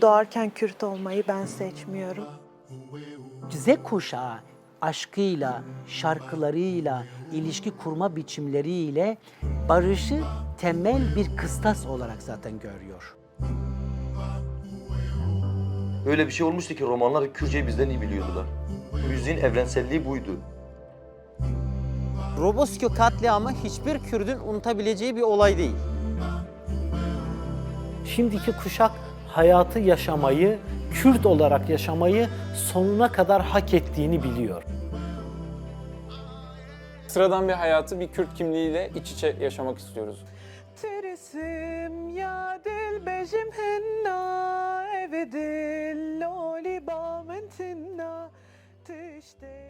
Doğarken Kürt olmayı ben seçmiyorum. Z kuşağı aşkıyla, şarkılarıyla, ilişki kurma biçimleriyle barışı temel bir kıstas olarak zaten görüyor. Öyle bir şey olmuştu ki romanlar Kürtçeyi bizden iyi biliyordular. Müziğin evrenselliği buydu. Roboskio katliamı hiçbir Kürdün unutabileceği bir olay değil. Şimdiki kuşak hayatı yaşamayı, Kürt olarak yaşamayı sonuna kadar hak ettiğini biliyor. Sıradan bir hayatı bir Kürt kimliğiyle iç içe yaşamak istiyoruz. Terisim ya dil bejim henna evi dil loli bamentinna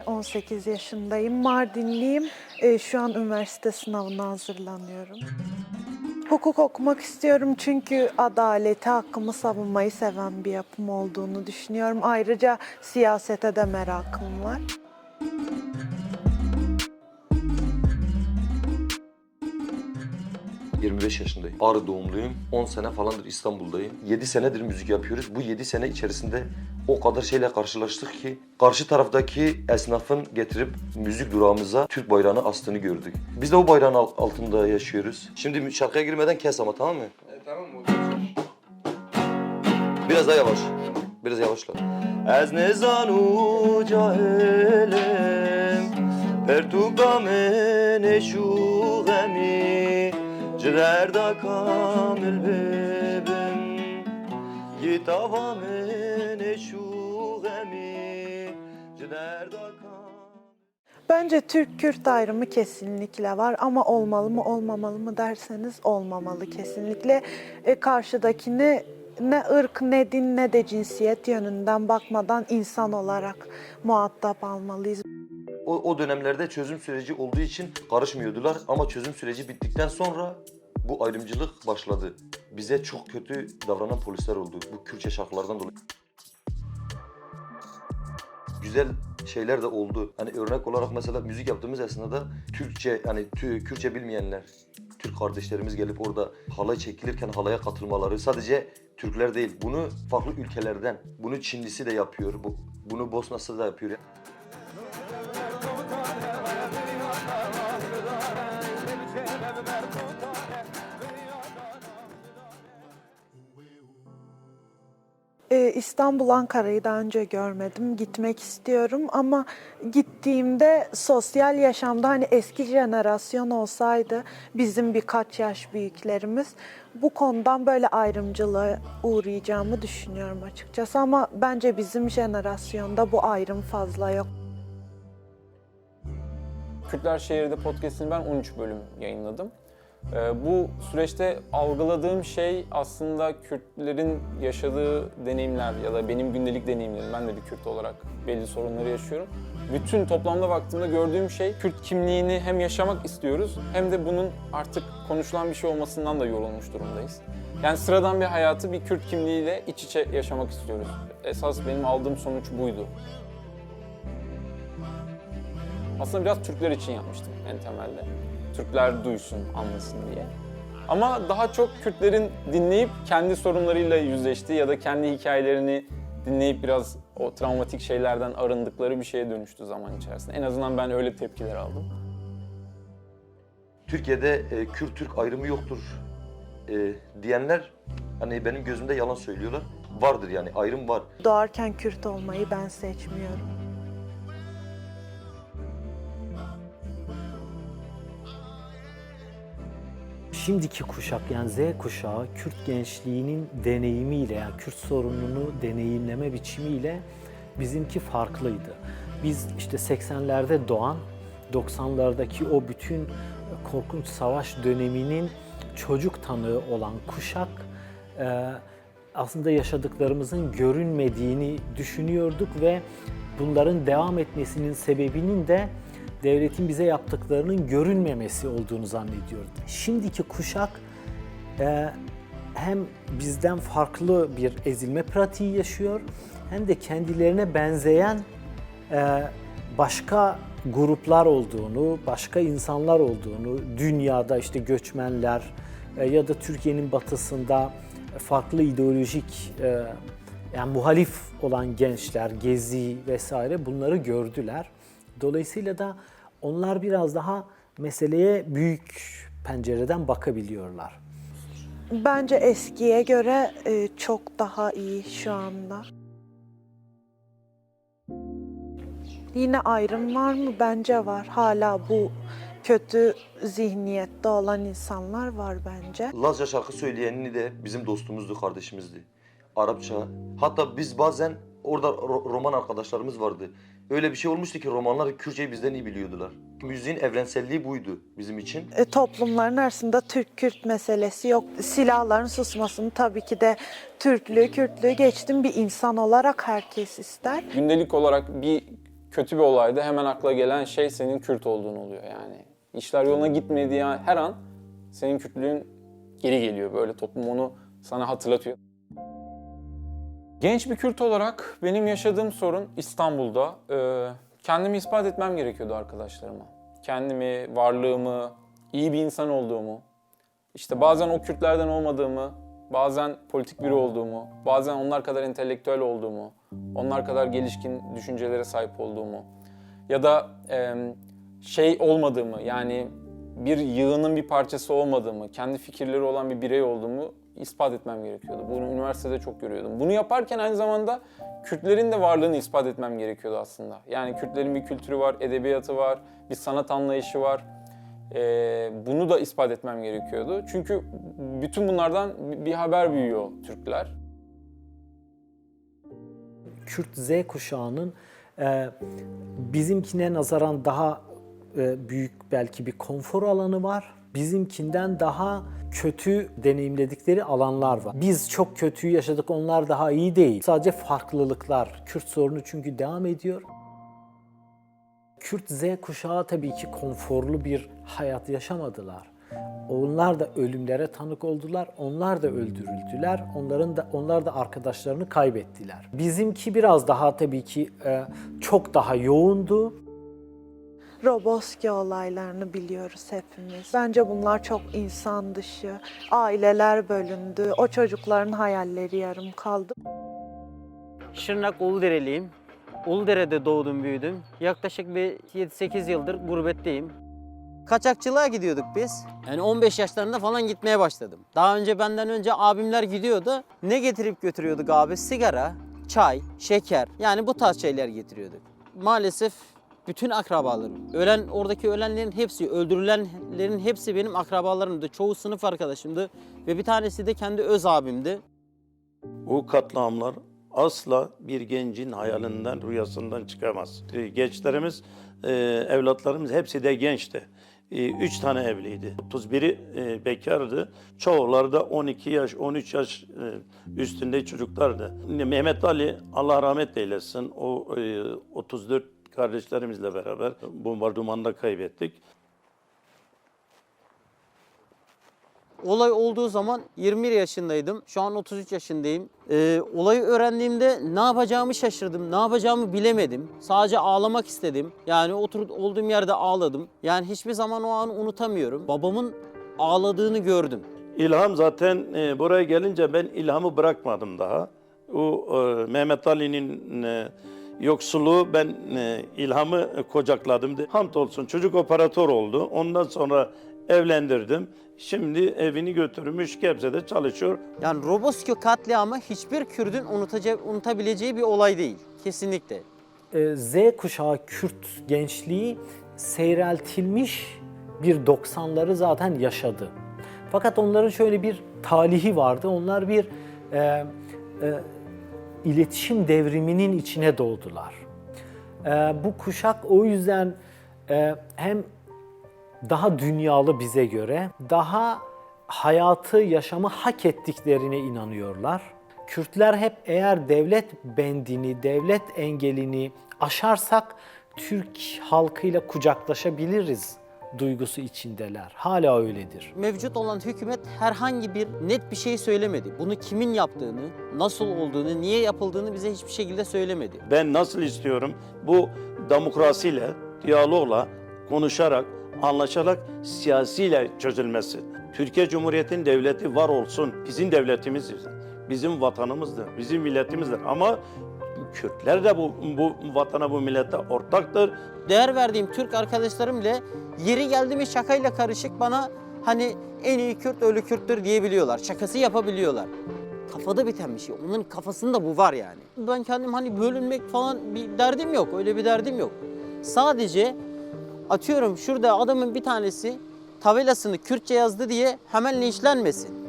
18 yaşındayım, Mardinliyim. Ee, şu an üniversite sınavına hazırlanıyorum. Hukuk okumak istiyorum çünkü adaleti, hakkımı savunmayı seven bir yapım olduğunu düşünüyorum. Ayrıca siyasete de merakım var. 25 yaşındayım. Ağrı doğumluyum. 10 sene falandır İstanbul'dayım. 7 senedir müzik yapıyoruz. Bu 7 sene içerisinde o kadar şeyle karşılaştık ki karşı taraftaki esnafın getirip müzik durağımıza Türk bayrağını astığını gördük. Biz de o bayrağın al- altında yaşıyoruz. Şimdi şarkıya girmeden kes ama tamam mı? tamam mı? Biraz daha yavaş. Biraz yavaşla. Ez ne zanu cahilim Pertuka mene şu gemi Ciğerde kamil bebim Gitava mene şu gemi Ciğerde kamil Bence Türk-Kürt ayrımı kesinlikle var ama olmalı mı olmamalı mı derseniz olmamalı kesinlikle. E, karşıdakini ne ırk ne din ne de cinsiyet yönünden bakmadan insan olarak muhatap almalıyız. o, o dönemlerde çözüm süreci olduğu için karışmıyordular ama çözüm süreci bittikten sonra bu ayrımcılık başladı. Bize çok kötü davranan polisler oldu bu Kürtçe şarkılardan dolayı. Güzel şeyler de oldu. Hani örnek olarak mesela müzik yaptığımız esnada Türkçe hani tü- Kürtçe bilmeyenler Türk kardeşlerimiz gelip orada halay çekilirken halaya katılmaları sadece Türkler değil. Bunu farklı ülkelerden, bunu Çinlisi de yapıyor, bu, bunu Bosnası da yapıyor. Ee, İstanbul, Ankara'yı daha önce görmedim. Gitmek istiyorum ama gittiğimde sosyal yaşamda hani eski jenerasyon olsaydı bizim birkaç yaş büyüklerimiz bu konudan böyle ayrımcılığa uğrayacağımı düşünüyorum açıkçası ama bence bizim jenerasyonda bu ayrım fazla yok. Kürtler Şehir'de podcast'ini ben 13 bölüm yayınladım. Ee, bu süreçte algıladığım şey aslında Kürtlerin yaşadığı deneyimler ya da benim gündelik deneyimlerim. Ben de bir Kürt olarak belli sorunları yaşıyorum. Bütün toplamda baktığımda gördüğüm şey Kürt kimliğini hem yaşamak istiyoruz hem de bunun artık konuşulan bir şey olmasından da yorulmuş durumdayız. Yani sıradan bir hayatı bir Kürt kimliğiyle iç içe yaşamak istiyoruz. Esas benim aldığım sonuç buydu. Aslında biraz Türkler için yapmıştım en temelde. Türkler duysun, anlasın diye. Ama daha çok Kürtlerin dinleyip kendi sorunlarıyla yüzleştiği ya da kendi hikayelerini dinleyip biraz o travmatik şeylerden arındıkları bir şeye dönüştü zaman içerisinde. En azından ben öyle tepkiler aldım. Türkiye'de e, Kürt-Türk ayrımı yoktur e, diyenler hani benim gözümde yalan söylüyorlar. Vardır yani ayrım var. Doğarken Kürt olmayı ben seçmiyorum. Şimdiki kuşak yani Z kuşağı Kürt gençliğinin deneyimiyle yani Kürt sorununu deneyimleme biçimiyle bizimki farklıydı. Biz işte 80'lerde doğan, 90'lardaki o bütün korkunç savaş döneminin çocuk tanığı olan kuşak e, aslında yaşadıklarımızın görünmediğini düşünüyorduk ve bunların devam etmesinin sebebinin de devletin bize yaptıklarının görünmemesi olduğunu zannediyorduk. Şimdiki kuşak e, hem bizden farklı bir ezilme pratiği yaşıyor hem de kendilerine benzeyen e, başka gruplar olduğunu, başka insanlar olduğunu, dünyada işte göçmenler e, ya da Türkiye'nin batısında farklı ideolojik e, yani muhalif olan gençler, gezi vesaire bunları gördüler. Dolayısıyla da onlar biraz daha meseleye büyük pencereden bakabiliyorlar. Bence eskiye göre e, çok daha iyi şu anda. Yine ayrım var mı? Bence var. Hala bu kötü zihniyette olan insanlar var bence. Lazca şarkı söyleyenini de bizim dostumuzdu, kardeşimizdi. Arapça. Hatta biz bazen orada ro- roman arkadaşlarımız vardı. Öyle bir şey olmuştu ki romanlar Kürtçeyi bizden iyi biliyordular. Müziğin evrenselliği buydu bizim için. E, toplumların arasında Türk-Kürt meselesi yok. Silahların susmasını tabii ki de Türklüğü, Kürtlüğü geçtim bir insan olarak herkes ister. Gündelik olarak bir kötü bir olayda hemen akla gelen şey senin Kürt olduğun oluyor yani. İşler yoluna gitmediği her an senin Kürtlüğün geri geliyor. Böyle toplum onu sana hatırlatıyor. Genç bir Kürt olarak benim yaşadığım sorun İstanbul'da. e, kendimi ispat etmem gerekiyordu arkadaşlarıma. Kendimi, varlığımı, iyi bir insan olduğumu, işte bazen o Kürtlerden olmadığımı, bazen politik biri olduğumu, bazen onlar kadar entelektüel olduğumu, onlar kadar gelişkin düşüncelere sahip olduğumu ya da em, şey olmadığımı yani bir yığının bir parçası olmadığımı, kendi fikirleri olan bir birey olduğumu ispat etmem gerekiyordu. Bunu üniversitede çok görüyordum. Bunu yaparken aynı zamanda Kürtlerin de varlığını ispat etmem gerekiyordu aslında. Yani Kürtlerin bir kültürü var, edebiyatı var, bir sanat anlayışı var. Ee, bunu da ispat etmem gerekiyordu. Çünkü bütün bunlardan bir haber büyüyor Türkler. Kürt Z kuşağının e, bizimkine nazaran daha büyük belki bir konfor alanı var. Bizimkinden daha kötü deneyimledikleri alanlar var. Biz çok kötüyü yaşadık, onlar daha iyi değil. Sadece farklılıklar. Kürt sorunu çünkü devam ediyor. Kürt Z kuşağı tabii ki konforlu bir hayat yaşamadılar. Onlar da ölümlere tanık oldular. Onlar da öldürüldüler. Onların da onlar da arkadaşlarını kaybettiler. Bizimki biraz daha tabii ki e, çok daha yoğundu. Roboski olaylarını biliyoruz hepimiz. Bence bunlar çok insan dışı. Aileler bölündü. O çocukların hayalleri yarım kaldı. Şırnak Uludereliyim. Uludere'de doğdum büyüdüm. Yaklaşık bir 7-8 yıldır gurbetteyim. Kaçakçılığa gidiyorduk biz. Yani 15 yaşlarında falan gitmeye başladım. Daha önce benden önce abimler gidiyordu. Ne getirip götürüyorduk abi? Sigara, çay, şeker. Yani bu tarz şeyler getiriyorduk. Maalesef bütün akrabalarım, ölen oradaki ölenlerin hepsi, öldürülenlerin hepsi benim akrabalarımdı. Çoğu sınıf arkadaşımdı ve bir tanesi de kendi öz abimdi. Bu katliamlar asla bir gencin hayalinden, rüyasından çıkamaz. E, Gençlerimiz, e, evlatlarımız hepsi de gençti. E, Üç tane evliydi. 31'i e, bekardı. Çoğuları da 12 yaş, 13 yaş e, üstünde çocuklardı. Mehmet Ali, Allah rahmet eylesin, o e, 34 kardeşlerimizle beraber bombardımanda kaybettik. Olay olduğu zaman 21 yaşındaydım. Şu an 33 yaşındayım. Ee, olayı öğrendiğimde ne yapacağımı şaşırdım. Ne yapacağımı bilemedim. Sadece ağlamak istedim. Yani oturup olduğum yerde ağladım. Yani hiçbir zaman o anı unutamıyorum. Babamın ağladığını gördüm. İlham zaten e, buraya gelince ben ilhamı bırakmadım daha. O e, Mehmet Ali'nin e, yoksulluğu ben e, ilhamı kocakladım. Hamdolsun çocuk operatör oldu. Ondan sonra evlendirdim. Şimdi evini götürmüş Gebze'de çalışıyor. Yani Roboskio katliamı hiçbir Kürdün unutabileceği bir olay değil. Kesinlikle. E, Z kuşağı Kürt gençliği seyreltilmiş bir 90'ları zaten yaşadı. Fakat onların şöyle bir talihi vardı. Onlar bir e, e, iletişim devriminin içine doğdular. E, bu kuşak o yüzden e, hem daha dünyalı bize göre, daha hayatı, yaşamı hak ettiklerine inanıyorlar. Kürtler hep eğer devlet bendini, devlet engelini aşarsak Türk halkıyla kucaklaşabiliriz duygusu içindeler. Hala öyledir. Mevcut olan hükümet herhangi bir net bir şey söylemedi. Bunu kimin yaptığını, nasıl olduğunu, niye yapıldığını bize hiçbir şekilde söylemedi. Ben nasıl istiyorum? Bu demokrasiyle, diyalogla, konuşarak, anlaşarak, siyasiyle çözülmesi. Türkiye Cumhuriyeti'nin devleti var olsun. Bizim devletimiz, bizim vatanımızdır, bizim milletimizdir. Ama Kürtler de bu, bu vatana, bu millete ortaktır. Değer verdiğim Türk arkadaşlarım bile yeri geldi mi şakayla karışık bana hani en iyi Kürt ölü Kürttür diyebiliyorlar. Şakası yapabiliyorlar. Kafada biten bir şey. Onların kafasında bu var yani. Ben kendim hani bölünmek falan bir derdim yok. Öyle bir derdim yok. Sadece atıyorum şurada adamın bir tanesi tabelasını Kürtçe yazdı diye hemen linçlenmesin.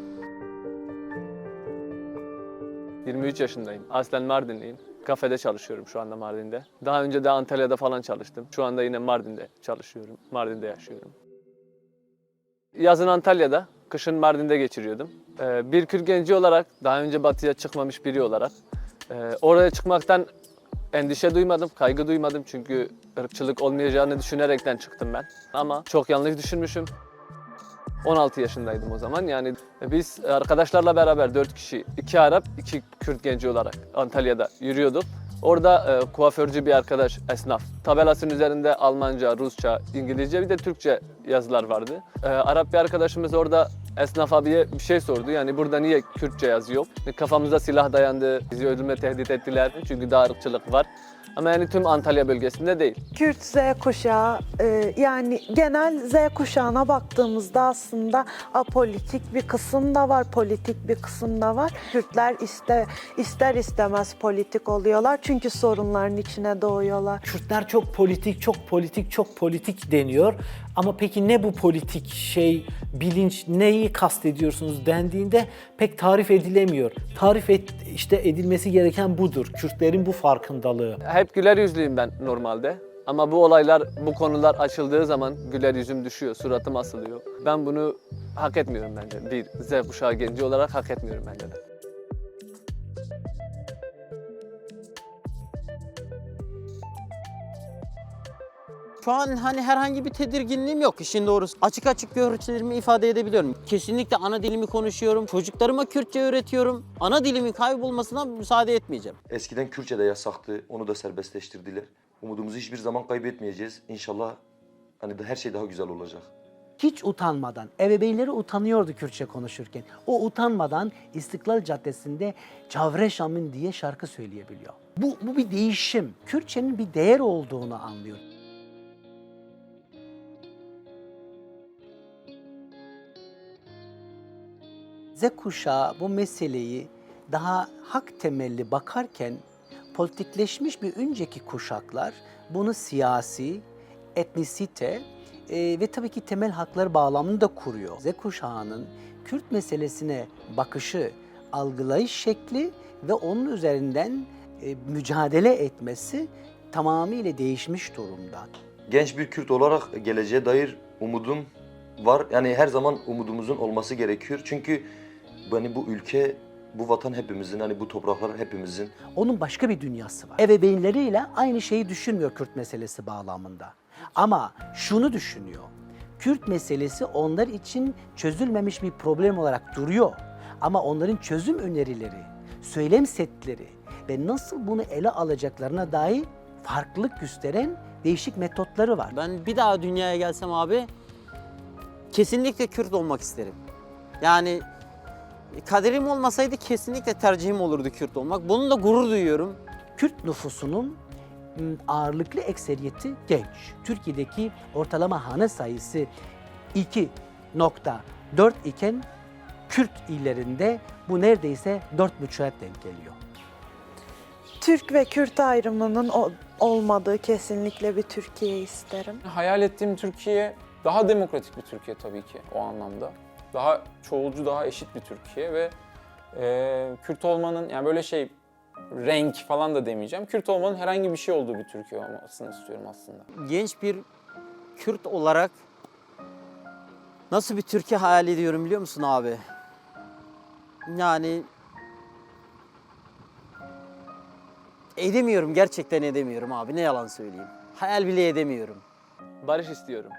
23 yaşındayım. Aslen Mardinliyim. Kafede çalışıyorum şu anda Mardin'de. Daha önce de Antalya'da falan çalıştım. Şu anda yine Mardin'de çalışıyorum. Mardin'de yaşıyorum. Yazın Antalya'da, kışın Mardin'de geçiriyordum. Ee, bir Kürt genci olarak, daha önce batıya çıkmamış biri olarak e, oraya çıkmaktan endişe duymadım, kaygı duymadım çünkü ırkçılık olmayacağını düşünerekten çıktım ben. Ama çok yanlış düşünmüşüm. 16 yaşındaydım o zaman. Yani biz arkadaşlarla beraber 4 kişi, 2 Arap, 2 Kürt genci olarak Antalya'da yürüyorduk. Orada e, kuaförcü bir arkadaş, esnaf. Tabelasının üzerinde Almanca, Rusça, İngilizce bir de Türkçe yazılar vardı. E, Arap bir arkadaşımız orada esnaf abiye bir şey sordu. Yani burada niye Kürtçe yazı yok? Kafamıza silah dayandı, bizi öldürme tehdit ettiler. Çünkü daha ırkçılık var. Ama yani tüm Antalya bölgesinde değil. Kürt Z kuşağı e, yani genel Z kuşağına baktığımızda aslında apolitik bir kısım da var, politik bir kısım da var. Kürtler iste, ister istemez politik oluyorlar çünkü sorunların içine doğuyorlar. Kürtler çok politik, çok politik, çok politik deniyor. Ama peki ne bu politik şey, bilinç, neyi kastediyorsunuz dendiğinde pek tarif edilemiyor. Tarif et, işte edilmesi gereken budur. Kürtlerin bu farkındalığı. Hep güler yüzlüyüm ben normalde. Ama bu olaylar, bu konular açıldığı zaman güler yüzüm düşüyor, suratım asılıyor. Ben bunu hak etmiyorum bence. Bir Z kuşağı genci olarak hak etmiyorum bence de. Şu an hani herhangi bir tedirginliğim yok işin doğrusu. Açık açık görüşlerimi ifade edebiliyorum. Kesinlikle ana dilimi konuşuyorum. Çocuklarıma Kürtçe öğretiyorum. Ana dilimin kaybolmasına müsaade etmeyeceğim. Eskiden Kürtçe de yasaktı. Onu da serbestleştirdiler. Umudumuzu hiçbir zaman kaybetmeyeceğiz. İnşallah hani de her şey daha güzel olacak. hiç utanmadan, ebeveynleri utanıyordu Kürtçe konuşurken. O utanmadan İstiklal Caddesi'nde Çavreşam'ın diye şarkı söyleyebiliyor. Bu, bu bir değişim. Kürtçenin bir değer olduğunu anlıyor. Z kuşağı bu meseleyi daha hak temelli bakarken politikleşmiş bir önceki kuşaklar bunu siyasi, etnisite e, ve tabii ki temel haklar bağlamında kuruyor. Z kuşağının Kürt meselesine bakışı, algılayış şekli ve onun üzerinden e, mücadele etmesi tamamıyla değişmiş durumda. Genç bir Kürt olarak geleceğe dair umudum var. Yani her zaman umudumuzun olması gerekiyor. Çünkü hani bu ülke, bu vatan hepimizin, hani bu topraklar hepimizin. Onun başka bir dünyası var. Ebeveynleriyle aynı şeyi düşünmüyor Kürt meselesi bağlamında. Ama şunu düşünüyor. Kürt meselesi onlar için çözülmemiş bir problem olarak duruyor. Ama onların çözüm önerileri, söylem setleri ve nasıl bunu ele alacaklarına dair farklılık gösteren değişik metotları var. Ben bir daha dünyaya gelsem abi kesinlikle Kürt olmak isterim. Yani kaderim olmasaydı kesinlikle tercihim olurdu Kürt olmak. Bununla gurur duyuyorum. Kürt nüfusunun m, ağırlıklı ekseriyeti genç. Türkiye'deki ortalama hane sayısı 2.4 iken Kürt illerinde bu neredeyse 4.5'a denk geliyor. Türk ve Kürt ayrımının olmadığı kesinlikle bir Türkiye isterim. Hayal ettiğim Türkiye daha demokratik bir Türkiye tabii ki o anlamda. Daha çoğulcu, daha eşit bir Türkiye ve e, Kürt olmanın yani böyle şey renk falan da demeyeceğim. Kürt olmanın herhangi bir şey olduğu bir Türkiye olmasını istiyorum aslında. Genç bir Kürt olarak nasıl bir Türkiye hayal ediyorum biliyor musun abi? Yani edemiyorum gerçekten edemiyorum abi ne yalan söyleyeyim. Hayal bile edemiyorum. Barış istiyorum.